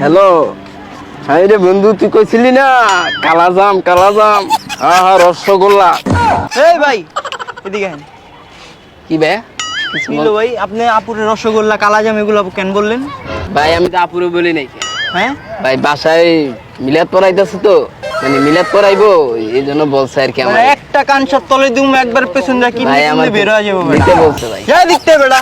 Hello হ্যাঁ রে বন্ধু তুই কইছিলি না? কালা জাম কালা জাম। আহা রসগোল্লা। এই ভাই এদিকে আহেন। কি বে কি হলো ভাই? আপনি আপুরের রসগোল্লা কালাজাম এগুলো কেন বললেন? ভাই আমি তো আপুরে বলি নাই হ্যাঁ? ভাই বাসায় মিলাদ পড়াইতেছে তো মানে মিলাদ পড়াইবো এই জন্য বলছে আর কি আমার। একটা কান সব তলে দুম একবার পেছন যা কি ভাই আমার বের হয়ে যাব দিতে বলছে ভাই। যা দিতে বেড়া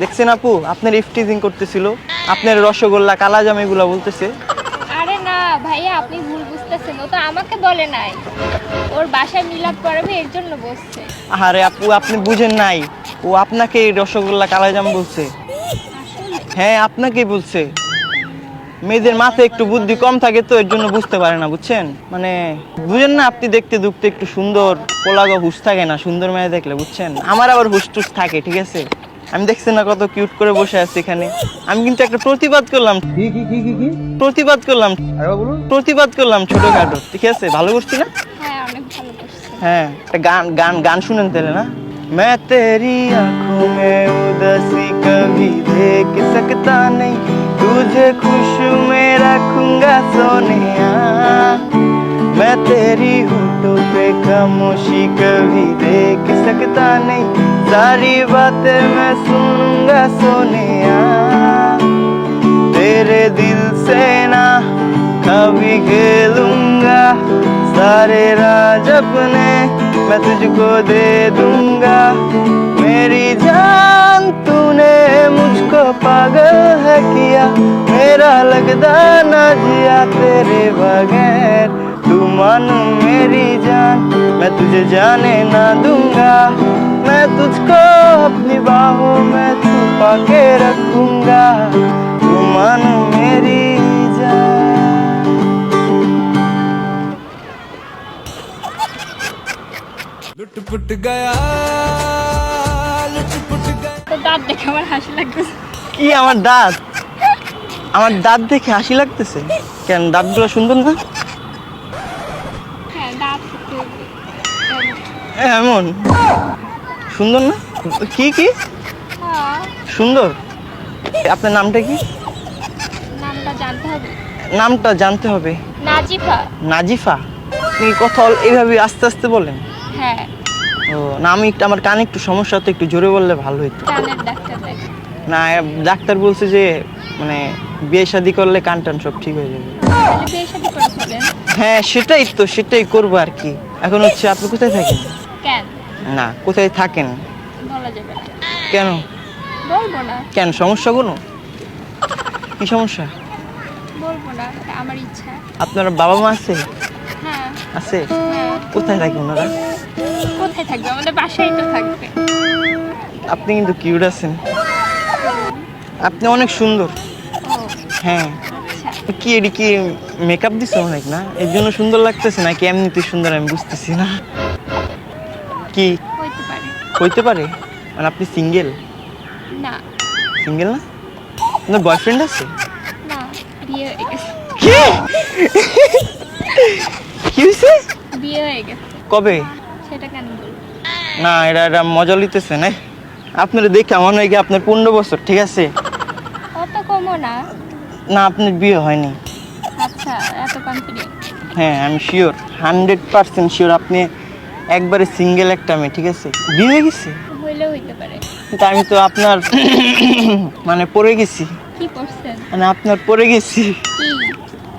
দেখছেন আপু আপনার ইফটিজিং করতেছিল। আপনার রসগোল্লা কালাজাম এগুলো বলতেছে। আরে না ভাইয়া আপনি ভুল বুঝতেছেন। ও তো আমাকে বলে নাই। ওর বাসায় মিলাদ পড়াবে এর জন্য বসছে আরে আপু আপনি বুঝেন নাই। ও আপনাকে রসগোল্লা কালাজাম বলছে। হ্যাঁ আপনাকেই বলছে। মেয়েদের মাথায় একটু বুদ্ধি কম থাকে তো এর জন্য বুঝতে পারে না বুঝছেন? মানে বুঝেন না আপনি দেখতে দুখতে একটু সুন্দর পোলাগো হুশ থাকে না সুন্দর মেয়ে দেখলে বুঝছেন? আমার আবার হুশ টুস থাকে ঠিক আছে? আমি দেখছেন না কত কিউট করে বসে আছি এখানে আমি কিন্তু একটা প্রতিবাদ করলাম কি কি কি কি কি প্রতিবাদ করলাম আরেকবার বলুন প্রতিবাদ করলাম ছোটখাটো ঠিক আছে ভালো করছি না হ্যাঁ অনেক ভালো করছে हाँ একটা গান গান গান শুনেন তাহলে না मैं तेरी आंखों में उदासी कभी देख सकता नहीं तुझे खुश में रखूंगा सोनिया मैं तेरी होठों पे खामोशी कभी देख सकता नहीं। सारी बातें मैं सुनूँगा सोनिया। तेरे दिल से ना कभी खेलूँगा। सारे राज अपने मैं तुझको दे दूँगा। मेरी जान तूने मुझको पागल है किया। मेरा लगदा ना जिया तेरे बगैर। तू मान मेरी जान मैं तुझे जाने ना दूंगा मैं तुझको अपनी बाहों में छुपा के रखूंगा तू मान मेरी जान लुट गया लुट पुट गया তো দাঁত দেখে আমার হাসি লাগতেছে কি আমার দাঁত আমার দাঁত দেখে হাসি লাগতেছে কেন দাঁতগুলো সুন্দর না এমন। সুন্দর না? কি কি? হ্যাঁ সুন্দর। আপনার নামটা কি? নামটা জানতে হবে। নামটা জানতে হবে। নাজিফা। নাজিফা? আপনি কথা এইভাবে আস্তে আস্তে বলেন। হ্যাঁ। ও না আমি একটু আমার কানে একটু সমস্যা হতো একটু জোরে বললে ভালো হতো না ডাক্তার বলছে যে মানে বিয়ে শাদি করলে কান টান সব ঠিক হয়ে যাবে। হ্যাঁ সেটাই তো সেটাই করব আর কি। এখন হচ্ছে আপনি কোথায় থাকেন? কেন? না কোথায় থাকেন? বলা যাবে না। কেন? বলব না। কেন সমস্যা কোনো? কি সমস্যা? বলব না এটা আমার ইচ্ছা। আপনার বাবা মা আছে? হ্যাঁ। আছে? হ্যাঁ। কোথায় থাকে ওনারা? কোথায় থাকবে? আমাদের বাসায় তো থাকবে। আপনি কিন্তু কিউট আছেন। আপনি অনেক সুন্দর। হ্যাঁ। আচ্ছা। কি এটি কি মেকআপ দিছে অনেক না? এর জন্য সুন্দর লাগতেছে না নাকি এমনিতে সুন্দর আমি বুঝতেছি না? কি? হইতে পারে। হইতে পারে? মানে আপনি সিঙ্গেল না। সিঙ্গেল না? আপনার বয়ফ্রেন্ড আছে? না বিয়ে হয়ে গেছে। কি? কি হয়েছে বিয়ে হয়ে গেছে। কবে? সেটা কেন বলব? না এটা এটা মজা লিতেছে না? আপনার দেখে মনে হয় কি আপনার পনেরো বছর ঠিক আছে? অত কমও না। না আপনার বিয়ে হয়নি। আচ্ছা এত কনফিডেন্ট হ্যাঁ আমি শিওর হান্ড্রেড পার্সেন্ট শিওর আপনি একবারে সিঙ্গেল একটা মেয়ে ঠিক আছে? বিয়ে হয়ে গেছে? হইলেও হইতে পারে। কিন্তু আমি তো আপনার মানে পড়ে গেছি। কি মানে আপনার পড়ে গেছি।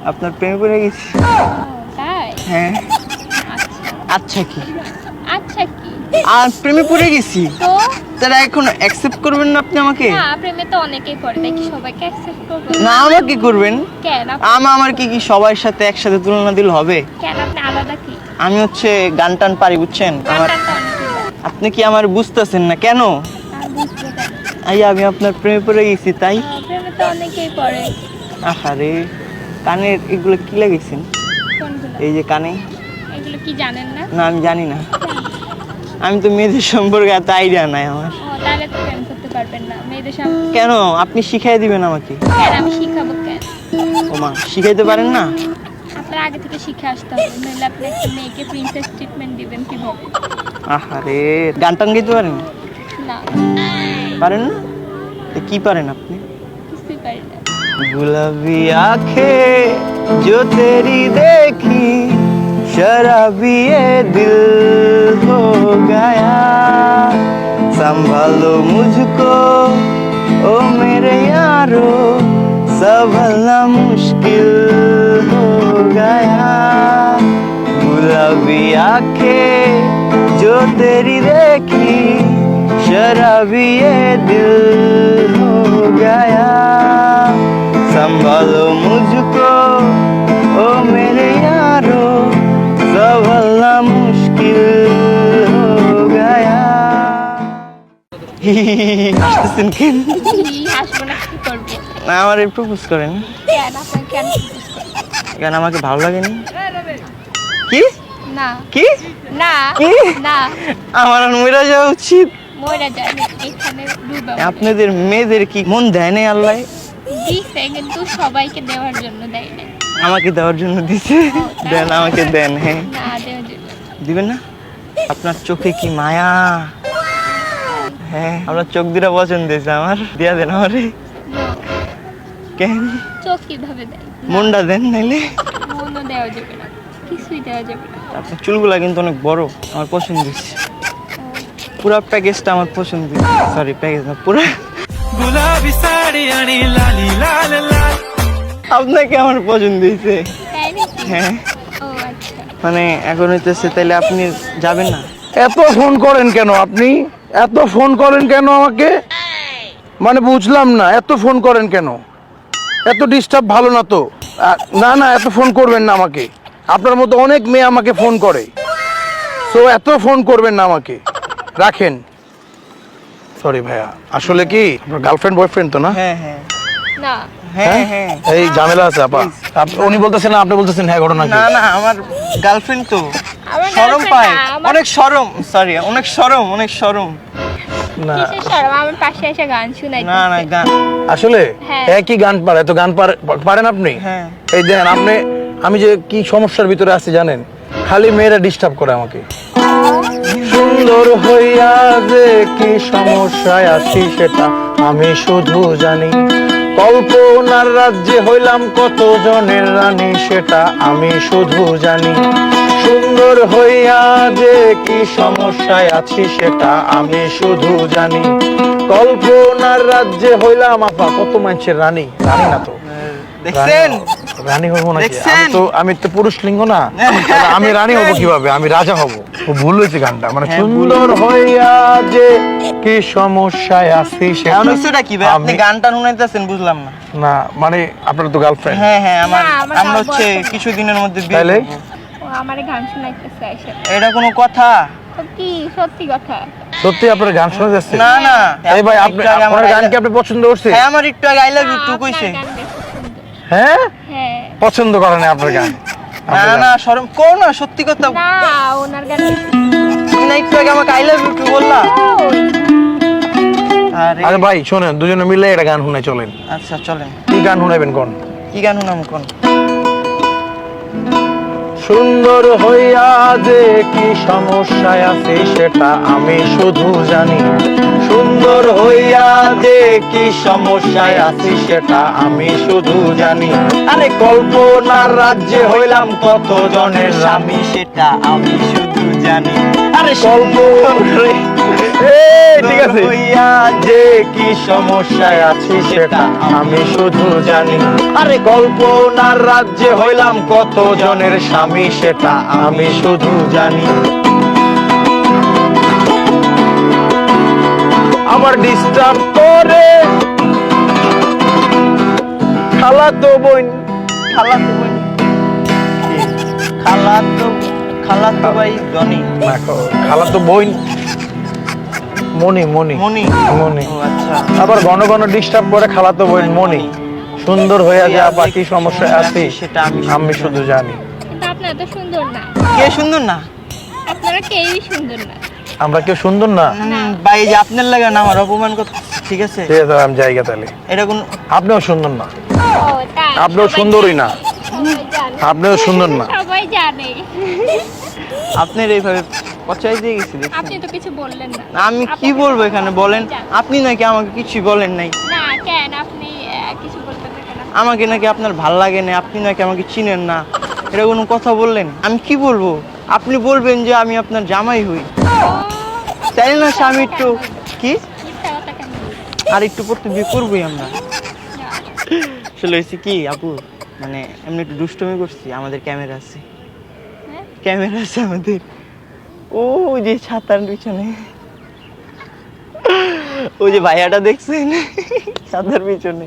আপনার প্রেমে পড়ে গেছি। তাই? হ্যাঁ। আচ্ছা। আচ্ছা কি? আচ্ছা কি? আর প্রেমে পড়ে গেছি? তো? তারা এখন অ্যাকসেপ্ট করবেন না আপনি আমাকে? না প্রেমে তো অনেকেই সবাইকে অ্যাকসেপ্ট করব? না আমাকে করবেন। কেন? আমা আমার কি কি সবার সাথে একসাথে তুলনা দিল হবে? কেন? আপনি আলাদা কি? আমি হচ্ছে গান টান পারি বুঝছেন? আমার। আপনি কি আমার বুঝতেছেন না? কেন? আর বুঝব কেন আই আমি আপনার প্রেমে পড়ে গেছি তাই? আহ, প্রেমে তো অনেকেই পড়ে। আহারে কানের এগুলো কি লাগিয়েছেন? এই যে কানে। এগুলো কি জানেন না? না আমি জানি না। আমি তো মেয়েদের সম্পর্কে এত আইডিয়া নাই আমার। তাহলে তো প্রেম করতে পারবেন না? মেয়েদের সামনে কেন? আপনি শিখাই দিবেন আমাকে। আমি শিখাবো কেন? ও মা শিখাইতে পারেন না? আগে থেকে শিখে আসতে হবে নইলে আপনি একটা মেয়েকে প্রিন্সেস ট্রিটমেন্ট দিবেন কিভাবে আহারে গান টান গাইতে পারেন না পারেন না তো কি পারেন আপনি কিছুই পারি না गुलाबी आंखें जो तेरी देखी शराबी ये दिल हो गया संभालो मुझको ओ मेरे यारो आंखें जो तेरी देखी शराबी ये दिल हो गया संभालो मुझको ओ मेरे यारो संभलना मुश्किल हो गया হাসতেছেন কেন কি হাসবো না কি করবো না আমার প্রপোজ করেন কেন আপনার কেন propose করবো? কেন আমাকে ভালো লাগেনি কি না। কি? না। কি? না। আমার মরে যাওয়া উচিত। যায় এখানে ডুবে আপনাদের মেয়েদের কি মন দেয় নাই আল্লাহ? দিছে কিন্তু সবাইকে দেওয়ার জন্য দেয় না আমাকে দেওয়ার জন্য দিছে। দেন আমাকে দেন হ্যাঁ। না দেওয়ার জন্য। দিবেন না? আপনার চোখে কি মায়া? হ্যাঁ আপনার চোখ দুটা পছন্দ হয়েছে আমার। দিয়া দেন আমারে। কেন? চোখ কীভাবে দেয়? মনটা দেন নাইলে। মনও দেওয়া যাবে না কিছুই দেওয়া যাবে না। আপনার চুলগুলা কিন্তু অনেক বড় আমার পছন্দ পুরো প্যাকেজটা আমার পছন্দ সরি প্যাকেজ না পুরো। গোলাপি শাড়ি আনি লালি লাল লাল। আপনাকে আমার পছন্দ হয়েছে। হ্যাঁ। মানে এখন হইতেছে তাহলে আপনি যাবেন না। এত ফোন করেন কেন আপনি? এত ফোন করেন কেন আমাকে? মানে বুঝলাম না এত ফোন করেন কেন? এত ডিস্টার্ব ভালো না তো। না না এত ফোন করবেন না আমাকে। আপনার মতো অনেক মেয়ে আমাকে ফোন করে। তো এত ফোন করবেন না আমাকে। রাখেন। সরি ভাইয়া আসলে কি? আপনার গার্লফ্রেন্ড বয়ফ্রেন্ড তো না? হ্যাঁ হ্যাঁ। না। হ্যাঁ হ্যাঁ? এই ঝামেলা আছে আপা। উনি বলতেছেন না আপনি বলতেছেন হ্যাঁ ঘটনা না না আমার গার্লফ্রেন্ড তো। আমার শরম পায়। অনেক শরম সরি অনেক শরম অনেক শরম না। সরম? আমার পাশে এসে গান শুনাই না না গান। আসলে হ্যাঁ। একই গান পারে তো গান পারেন আপনি? হ্যাঁ। এই দেখেন আপনি আমি যে কি সমস্যার ভিতরে আছি জানেন? খালি মেয়েরা ডিস্টার্ব করে আমাকে। সুন্দর হইয়া যে কি সমস্যায় আছি সেটা আমি শুধু জানি। কল্পনার রাজ্যে হইলাম কত জনের রানী সেটা আমি শুধু জানি। সুন্দর হইয়া যে কি সমস্যায় আছি সেটা আমি শুধু জানি। কল্পনার রাজ্যে হইলাম আপা কত মানুষের রানী? রানী না তো। দেখছেন? রানী হব নাকি? দেখছেন? আমি তো আমি তো পুরুষ লিঙ্গ না। আমি রানী হব কীভাবে? আমি রাজা হব। ও ভুল হয়েছে গানটা। মানে হ্যাঁ, সুন্দর হইয়া যে কি সমস্যায় আছি সেটা কি ভাই? আপনি গানটা শুনাইতেছেন বুঝলাম না। না মানে আপনার তো গার্লফ্রেন্ড হ্যাঁ হ্যাঁ আমার হচ্ছে কিছুদিনের মধ্যে বিয়ে। আমার গান শোনাইতেছে এসে। এটা কোনো কথা? তো কি সত্যি কথা। সত্যি আপনার গান শোনা যাচ্ছে? না না। এই ভাই আপনি আমার আপনার গান কি আপনি পছন্দ করছে হ্যাঁ আমার একটু আগে আই লাভ ইউ টু কইছে। হ্যাঁ? হ্যাঁ। পছন্দ করেন আপনার গান? না আপনার গান। না শরম কো না সত্যি কথা। না ওনার গান না একটু আগে আমাকে আই লাভ ইউ টু বললা। আরে। আরে ভাই শোনেন দুজনে মিলে একটা গান শুনে চলেন। আচ্ছা চলেন। কি গান শুনাবেন কোন? কি গান শুনাম কোন? সুন্দর হইয়া যে কি সমস্যায় আছে সেটা আমি শুধু জানি সুন্দর হইয়া যে কি সমস্যায় আছি সেটা আমি শুধু জানি। আরে কল্পনার রাজ্যে হইলাম কত জনের স্বামী সেটা আমি শুধু জানি। আরে ঠিক আছে। হইয়া যে কি সমস্যায় আছি সেটা আমি শুধু জানি। আরে কল্পনার রাজ্যে হইলাম কত জনের স্বামী সেটা আমি শুধু জানি। আবার ডিস্টার্ব করে। খালা তো বোন খালা তো বোন। খালা তো খালা তো ভাই ধনী। না খালা বোন। মনি মনি মনি মনি আচ্ছা। আবার ঘন ঘন ডিস্টার্ব করে খালাতো বোন মনি সুন্দর হইয়া যা বাকি সমস্যা আছে সেটা আমি আমি শুধু জানি। কিন্তু আপনারা তো সুন্দর না। কে সুন্দর না? আপনারা কেউই সুন্দর না। আমরা কেউ সুন্দর না। ভাই এই যে আপনার লাগে না আমার অপমান কথা ঠিক আছে? ঠিক আছে আমি জায়গা তাহলে। এটা কোন আপনিও সুন্দর না। ও তাই আপনিও সুন্দরই না। আপনিও সুন্দর না। সবাই জানে। আপনার এইভাবে পচাই দিয়ে গেছি আপনি তো কিছু বললেন না। না, আমি কি বলব এখানে? বলেন। আপনি নাকি আমাকে কিছু বলেন নাই? না কেন? আপনি কিছু বলবেন না। আমাকে নাকি আপনার ভালো লাগে না আপনি নাকি আমাকে চিনেন না। এটা কোনো কথা বললেন? আমি কি বলব? আপনি বলবেন যে আমি আপনার জামাই হই। তাই না স্বামী একটু কি? আর একটু পড়তে বিয়ে করবোই আমরা। আসলে হয়েছে কি, আপু? মানে এমনি একটু দুষ্টমি করছি, আমাদের ক্যামেরা আছে? ক্যামেরা আছে আমাদের। ও যে ছাতার পিছনে। ওই যে ভাইয়াটা দেখছেন? ছাতার পিছনে।